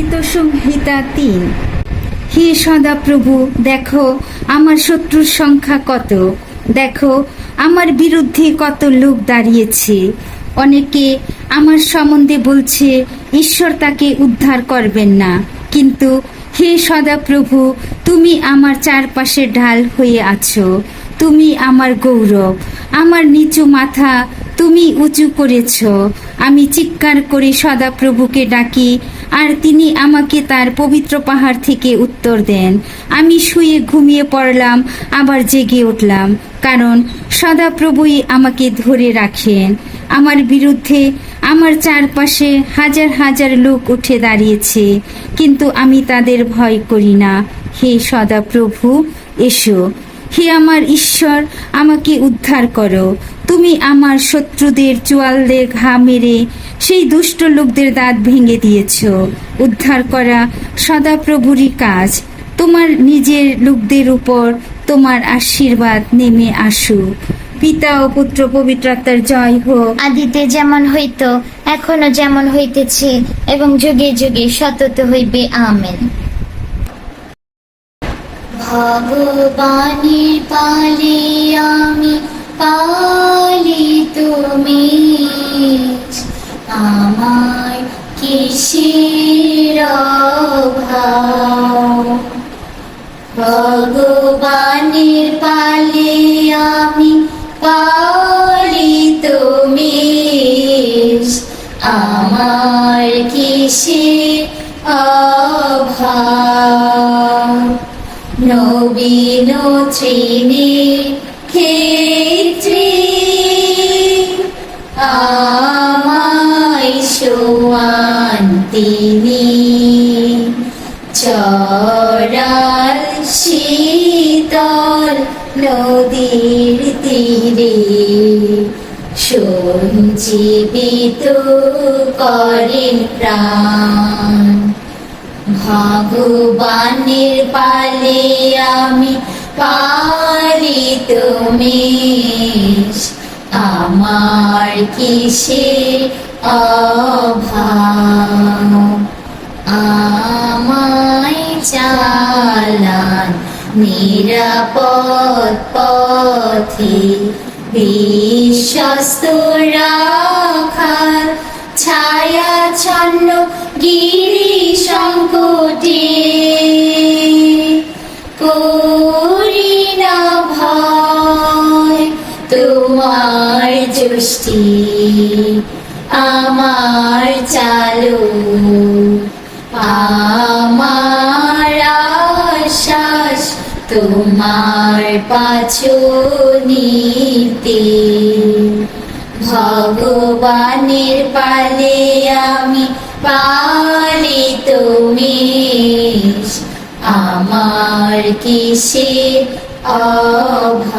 গীত সংহিতা তিন। হে সদাপ্রভু, দেখো, আমার শত্রুর সংখ্যা কত। দেখো, আমার বিরুদ্ধে কত লোক দাঁড়িয়েছে। অনেকে আমার সম্বন্ধে বলছে, ঈশ্বর তাকে উদ্ধার করবেন না। কিন্তু হে সদাপ্রভু, তুমি আমার চারপাশে ঢাল হয়ে আছো। তুমি আমার গৌরব। আমার নিচু মাথা তুমি উঁচু করেছ। আমি চিৎকার করে সদাপ্রভুকে ডাকি আর তিনি আমাকে তার পবিত্র পাহাড় থেকে উত্তর দেন। আমি শুয়ে ঘুমিয়ে পড়লাম, আবার জেগে উঠলাম, কারণ সদাপ্রভুই আমাকে ধরে রাখেন। আমার বিরুদ্ধে আমার চারপাশে হাজার হাজার লোক উঠে দাঁড়িয়েছে, কিন্তু আমি তাদের ভয় করি না। হে সদাপ্রভু, এসো হে আমার ঈশ্বর, আমাকে উদ্ধার করো। তুমি আমার শত্রুদের চোয়ালে ঘা মেরে সেই দুষ্ট লোকদের দাঁত ভেঙে দিয়েছ। উদ্ধার করা সদাপ্রভুরই কাজ। তোমার নিজের লোকদের উপর তোমার আশীর্বাদ নেমে আসুক পিতা ও পুত্র পবিত্র আত্মার জয় হোক। আদিতে যেমন হইত, এখনও যেমন হইতেছে, এবং যুগে যুগে সতত হইবে, আমেন। ভগবানের পালে আমি পালি তুমি। আমার কিসের ভগবানের পালে আমি পালি তুমি। আমার কিসে অভাব? নবীন ত্রিনে ক্ষেত্রে আমায় সোয়ান তিনি। শীতল নদীর তীরে। সঞ্জীবিত করেন প্রাণ। ভগবানের পালে আমি পারি তুমি আমার কিসে অভাব? আমায় চালান নিরাপদ পথে বিশ্বস্ত রাখার ছায়া, ছন্ন গিরি সংকটে করি না ভয় তোমার যষ্টি আমার চালু। আমার আশ্বাস তোমার পাছনিতে ভগবানের পালে আমি পালি কিসে অভাব